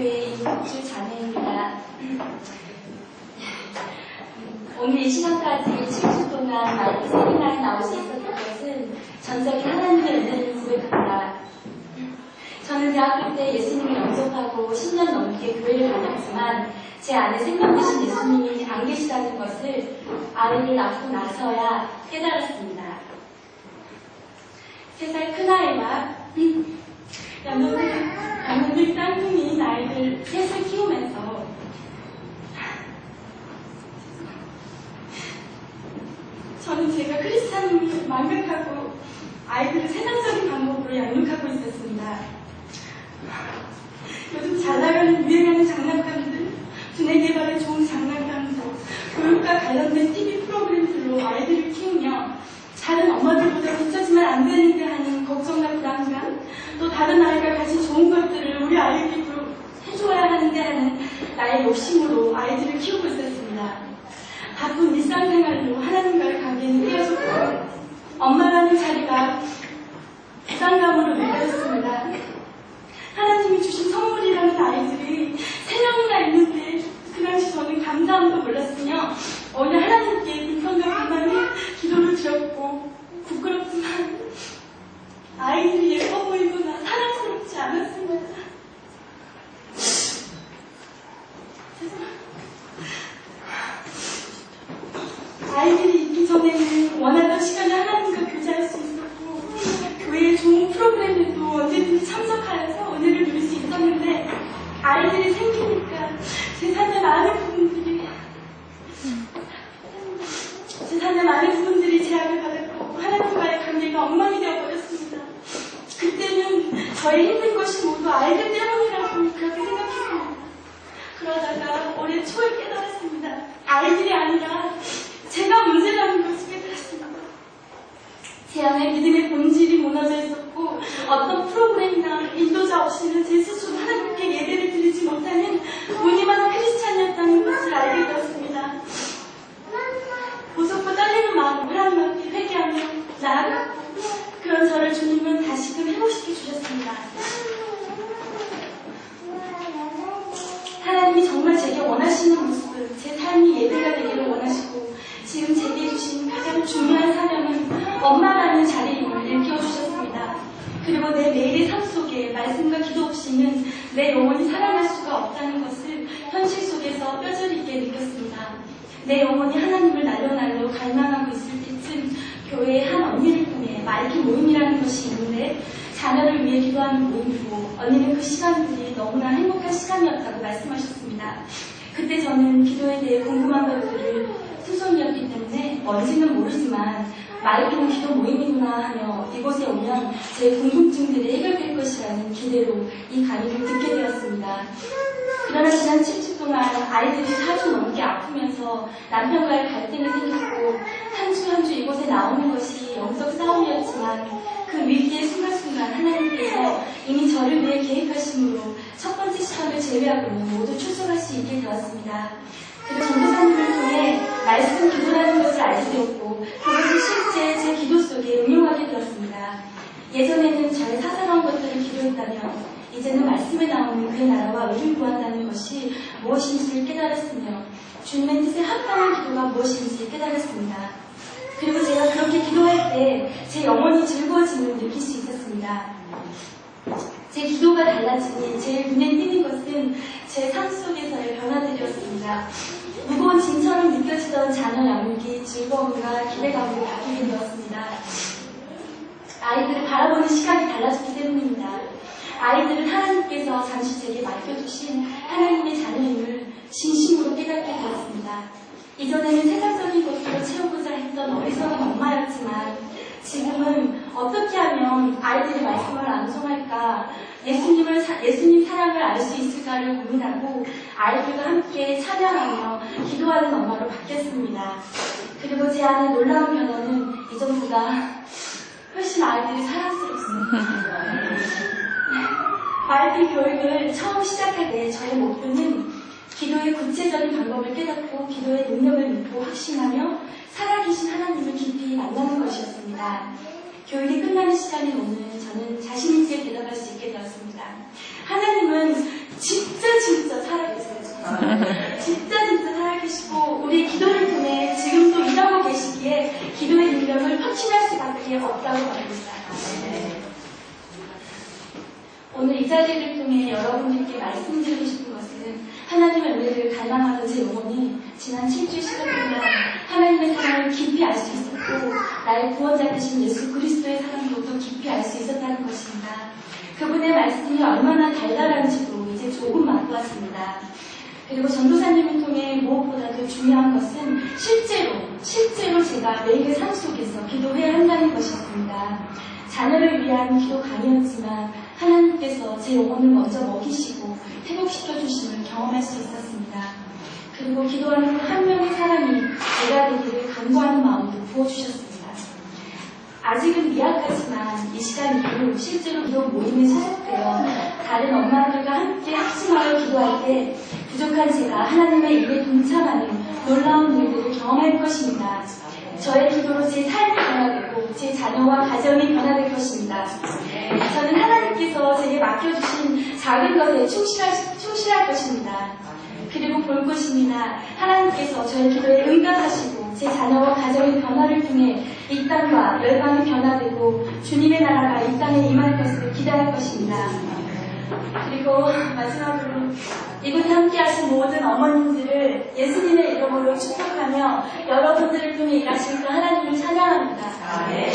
한국교회 임국주 자매입니다. 오늘 이 시간까지 7주 동안 마이크 세미나에 나올 수 있었던 것은 전적인 하나님의 은혜를 고백합니다. 저는 대학교 때 예수님을 영접하고 10년 넘게 교회를 다녔지만 제 안에 생명 되신 예수님이 안 계시다는 것을 아이를 낳고 나서야 깨달았습니다. 3살 큰아이와 연동생, 연동생 쌍둥이인 아이들 셋을 키우면서 저는 제가 크리스찬임을 망각하고 아이들을 세상적인 방법으로 양육하고 있었습니다. 요즘 잘 나가는 유행하는 장난감들, 두뇌 개발에 좋은 장난감들, 교육과 관련된 TV 프로그램들로 아이들을 키우며 다른 엄마들보다 뒤처지면 안 되는데 하는 걱정과 불안감, 또 다른 아이가 가진 좋은 것들을 우리 아이에게도 해줘야 하는데 하는 나의 욕심으로 아이들을 키우고 있었습니다. 바쁜 일상생활로 하나님과의 관계는 깨어졌고 엄마라는 자리가 부담감으로 느껴졌습니다. 하나님이 주신 선물이라는 아이들이 세 명이나 있는데 그 당시 저는 감사함도 몰랐으며 오늘 하나님께 불평과 불만을 기도를 드렸고 부끄럽지만 아이들이 예뻐 보이거나 사랑스럽지 않았습니다. 아이들이 있기 전에는 원하던 시간에 하나님과 교제할 수 있었고 교회의 좋은 프로그램에도 언제든지 참석하여서 은혜를 누릴 수 있었는데 아이들이 생기니까 제 삶의 많은 부분들이 제 삶의 많은 부분들이 제약을 받았고 하나님과의 관계가 엉망이 되어버렸습니다. 그때는 저의 힘든 것이 모두 아이들 때문이라고 그렇게 생각했습니다. 그러다가 올해 초에 깨달았습니다. 아이들이 아니라 제가 문제라는 것을 깨달았습니다. 제 안에 믿음의 본질이 무너져 있었고 어떤 프로그램이나 인도자 없이는 제 스스로 하나님께 예배를 드리지 못하는 무늬만 크리스찬이었다는 것을 알게 되었습니다. 무섭고 떨리는 마음으로 하나님 앞에 회개하며 나아가 그런 저를 주님은 다시금 회복시켜 주셨습니다. 하나님이 정말 제게 원하시는 모습은 제 삶이 예배가 되기를 원하시고 지금 제게 주신 가장 중요한 사명은 엄마라는 자리임을 일깨워주셨습니다. 그리고 내 매일의 삶 속에 말씀과 기도 없이는 내 영혼이 살아날 수가 없다는 것을 현실 속에서 뼈저리 있게 느꼈습니다. 내 영혼이 하나님을 날려날려 갈망하고 있을 때쯤 교회의 한 언니를 통해 마이크 모임이라는 것이 있는데 자녀를 위해 기도하는 모임이고 언니는 그 시간들이 너무나 행복한 시간이었다고 말씀하셨습니다. 그때 저는 기도에 대해 궁금한 것들을 수선이었기 때문에 뭔지는 모르지만 마이크는 기도 모임이구나 하며 이곳에 오면 제 궁금증들이 해결될 것이라는 기대로 이 강의를 듣게 되었습니다. 그러나 지난 7주 동안 아이들이 4주 넘게 아프면서 남편과의 갈등이 생겼고 한 주 한 주 이곳에 나오는 것이 영적 싸움이었지만 그 위기의 순간순간 하나님께서 이미 저를 위해 계획하심으로 첫 번째 시간을 제외하고는 모두 출석할 수 있게 되었습니다. 그리고 전도사님을 통해 말씀 기도라는 것을 알게 되었고 그것을 실제 제 기도 속에 응용하게 되었습니다. 예전에는 저의 사사로운 것들을 기도했다면 이제는 말씀에 나오는 그 나라와 의를 구한다는 것이 무엇인지를 깨달았으며 주님의 뜻에 합당한 기도가 무엇인지 깨달았습니다. 그리고 제가 그렇게 기도할 때 제 영혼이 즐거워짐을 느낄 수 있었습니다. 제 기도가 달라지니 제일 눈에 띄는 것은 제 삶 속에서의 변화들이었습니다. 무거운 짐처럼 느껴지던 자녀 양육이 즐거움과 기대감으로 바뀌게 되었습니다. 아이들을 바라보는 시각이 달라졌기 때문입니다. 아이들은 하나님께서 잠시 제게 맡겨주신 하나님의 자녀임을 진심으로 깨닫게 되었습니다. 이전에는 세상적인 것으로 채우고자 했던 어리석은 엄마였지만 어떻게 하면 아이들의 말씀을 암송할까 예수님을 사- 예수님 사랑을 알 수 있을까를 고민하고 아이들과 함께 찬양하며 기도하는 엄마로 바뀌었습니다. 그리고 제 안에 놀라운 변화는 이전보다 훨씬 아이들이 사랑스럽습니다. 아이들 교육을 처음 시작할 때 저의 목표는 기도의 구체적인 방법을 깨닫고 기도의 능력을 믿고 확신하며 살아계신 하나님을 깊이 만나는 것이었습니다. 교육이 끝나는 시간이 오늘 저는 자신 있게 대답할 수 있게 되었습니다. 하나님은 진짜 진짜 살아계세요. 진짜. 진짜 살아계시고 우리 기도를 통해 지금도 일하고 계시기에 기도의 능력을 확신할 수밖에 없다고 말합니다. 오늘 이 자리를 통해 여러분들께 말씀드리고 싶은 것은 하나님의 은혜를 갈망하던 제 영혼이 지난 7주 시간 동안 하나님의 사랑을 깊이 알 수 있습니다. 었고 나의 구원자 되신 예수 그리스도의 사랑도 더 깊이 알 수 있었다는 것입니다. 그분의 말씀이 얼마나 달달한지도 이제 조금 맛보았습니다. 그리고 전도사님을 통해 무엇보다 더 중요한 것은 실제로, 실제로 제가 매일의 삶 속에서 기도해야 한다는 것이었습니다. 자녀를 위한 기도 강이었지만 하나님께서 제 영혼을 먼저 먹이시고 회복시켜 주심을 경험할 수 있었습니다. 그리고 기도하는 한 명의 사람이 제가 되기를 간구하는 마음도 부어주셨습니다. 아직은 미약하지만 이 시간 이후 실제로 기도 모임에 소속되어 다른 엄마들과 함께 합심하여 기도할 때 부족한 제가 하나님의 일에 동참하는 놀라운 일들을 경험할 것입니다. 저의 기도로 제 삶이 변화되고 제 자녀와 가정이 변화될 것입니다. 저는 하나님께서 제게 맡겨주신 작은 것에 충실할, 충실할 것입니다. 볼 것입니다. 하나님께서 저의 기도에 응답하시고 제 자녀와 가정의 변화를 통해 이 땅과 열방이 변화되고 주님의 나라가 이 땅에 임할 것을 기대할 것입니다. 그리고 마지막으로 이곳에 함께 하신 모든 어머님들을 예수님의 이름으로 축복하며 여러분들을 통해 일하실 그 하나님을 찬양합니다. 아멘.